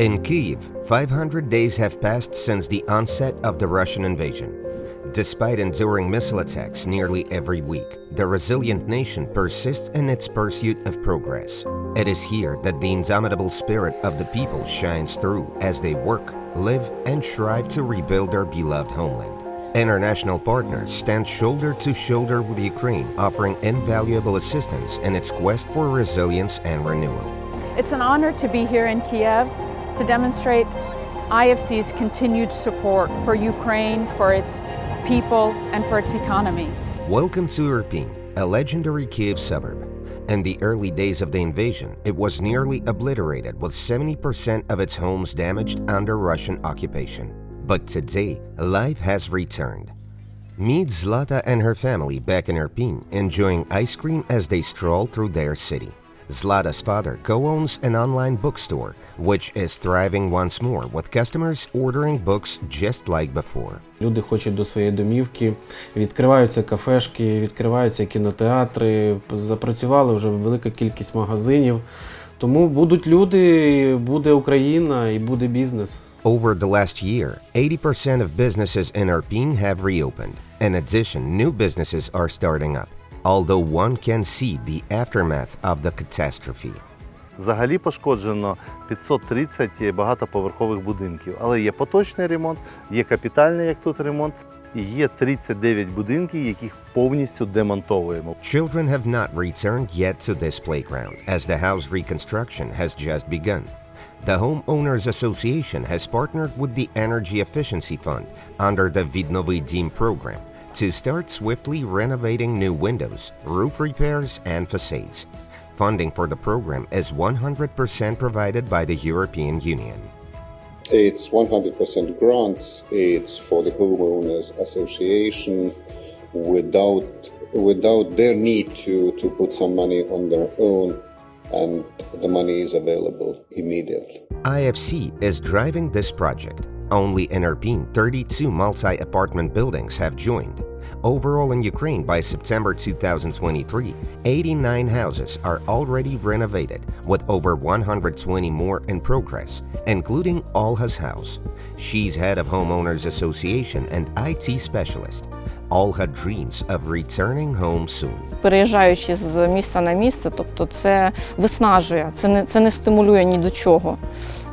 In Kyiv, 500 days have passed since the onset of the Russian invasion. Despite enduring missile attacks nearly every week, the resilient nation persists in its pursuit of progress. It is here that the indomitable spirit of the people shines through as they work, live, and strive to rebuild their beloved homeland. International partners stand shoulder to shoulder with Ukraine, offering invaluable assistance in its quest for resilience and renewal. It's an honor to be here in Kiev to demonstrate IFC's continued support for Ukraine, for its people, and for its economy. Welcome to Irpin, a legendary Kiev suburb. In the early days of the invasion, it was nearly obliterated with 70% of its homes damaged under Russian occupation. But today, life has returned. Meet Zlata and her family back in Irpin, enjoying ice cream as they stroll through their city. Zlata's father co-owns an online bookstore, which is thriving once more with customers ordering books just like before. Люди хочуть до своєї домівки, відкриваються кафешки, відкриваються кінотеатри, запрацювали вже велика кількість магазинів. Тому будуть люди, буде Україна і буде бізнес. Over the last year, 80% of businesses in Irpin have reopened. In addition, new businesses are starting up, although one can see the aftermath of the catastrophe. Взагалі пошкоджено 530 багатоповерхових будинків, але є поточний ремонт, є капітальний, як тут ремонт, і є 39 будинків, яких повністю демонтовуємо. Children have not returned yet to this playground, as the house reconstruction has just begun. The Homeowners Association has partnered with the Energy Efficiency Fund under the Vidnovy Dim program to start swiftly renovating new windows, roof repairs, and facades. Funding for the program is 100% provided by the European Union. It's 100% grants. It's for the homeowners association without without their need to, to put some money on their own and the money is available immediately. IFC is driving this project. Only in Irpin, 32 multi apartment buildings have joined. Overall, in Ukraine, by September 2023, 89 houses are already renovated, with over 120 more in progress, including Olha's house. She's head of Homeowners Association and IT specialist. Olha dreams of returning home soon. переїжджаючи з місця на місце, тобто це виснажує, це не, це не стимулює ні до чого.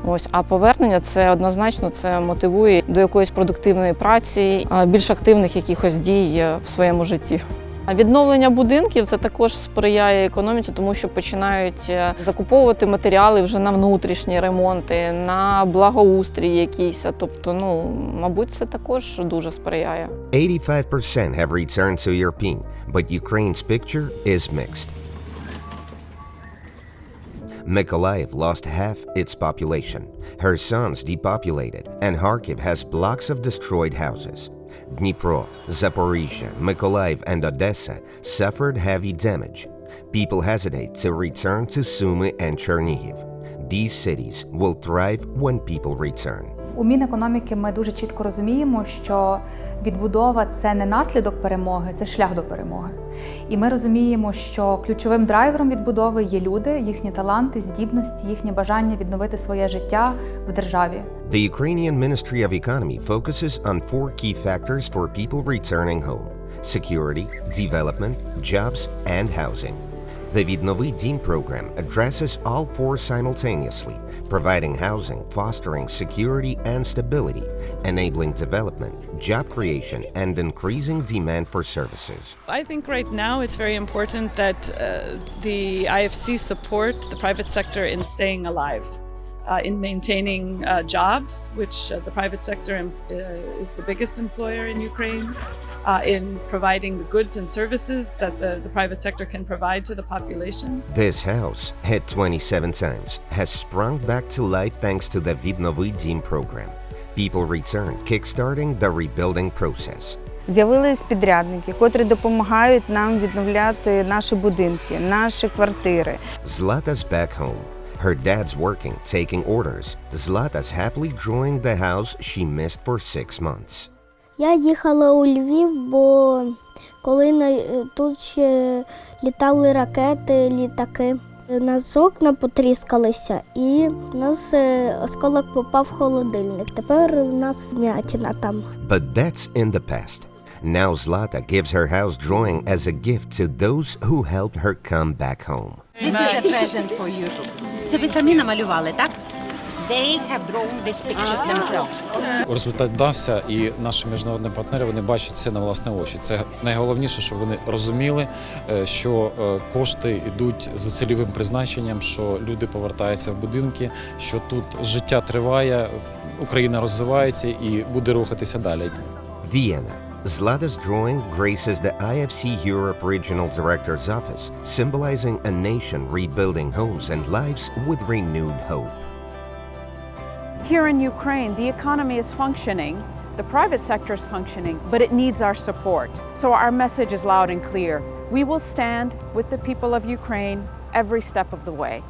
Ось, а повернення це однозначно це мотивує до якоїсь продуктивної праці, більш активних якихось дій е, в своєму житті. А відновлення будинків це також сприяє економіці, тому що починають е, закуповувати матеріали вже на внутрішні ремонти, на благоустрій якийсь. Тобто, ну мабуть, це також дуже сприяє. 85% have returned to Irpin, but Ukraine's picture is mixed. Mykolaiv lost half its population. Her sons depopulated, and Kharkiv has blocks of destroyed houses. Dnipro, Zaporizhia, Mykolaiv, and Odessa suffered heavy damage. People hesitate to return to Sumy and Chernihiv. These cities will thrive when people return. У Мінекономіки ми дуже чітко розуміємо, що відбудова це не наслідок перемоги, це шлях до перемоги. І ми розуміємо, що ключовим драйвером відбудови є люди, їхні таланти, здібності, їхнє бажання відновити своє життя в державі. The Ukrainian Ministry of Economy focuses on four key factors for people returning home security, development, jobs, and housing. The Vidnovy Dim program addresses all four simultaneously, providing housing, fostering security and stability, enabling development, job creation, and increasing demand for services. I think right now it's very important that uh, the IFC support the private sector in staying alive, uh, in maintaining uh, jobs, which uh, the private sector em- uh, is the biggest employer in Ukraine, uh, in providing the goods and services that the, the private sector can provide to the population. This house, hit 27 times, has sprung back to life thanks to the Vidnovy Dim program. People return, kickstarting the rebuilding process. З'явились підрядники, котрі допомагають нам відновляти наші будинки, наші квартири. Zlata's back home. Her dad's working, taking orders. Zlata's happily drawing the house she missed for six months. Я їхала у Львів, бо коли на, тут ще літали ракети, літаки. У нас окна потріскалися, і в нас е, осколок попав в холодильник. Тепер у нас змятіна там. But that's in the past. Now Zlata gives her house drawing as a gift to those who helped her come back home. This is a present for you. Це ви самі намалювали, так? They have drawn these pictures themselves. Результат вдався, і наші міжнародні партнери вони бачать це на власні очі. Це найголовніше, щоб вони розуміли, е, що е, кошти йдуть за цільовим призначенням, що люди повертаються в будинки, що тут життя триває, Україна розвивається і буде рухатися далі. Vienna. Zlata's drawing graces the IFC Europe Regional Director's office, symbolizing a nation rebuilding homes and lives with renewed hope. Here in Ukraine, the economy is functioning, the private sector is functioning, but it needs our support. So our message is loud and clear. We will stand with the people of Ukraine every step of the way.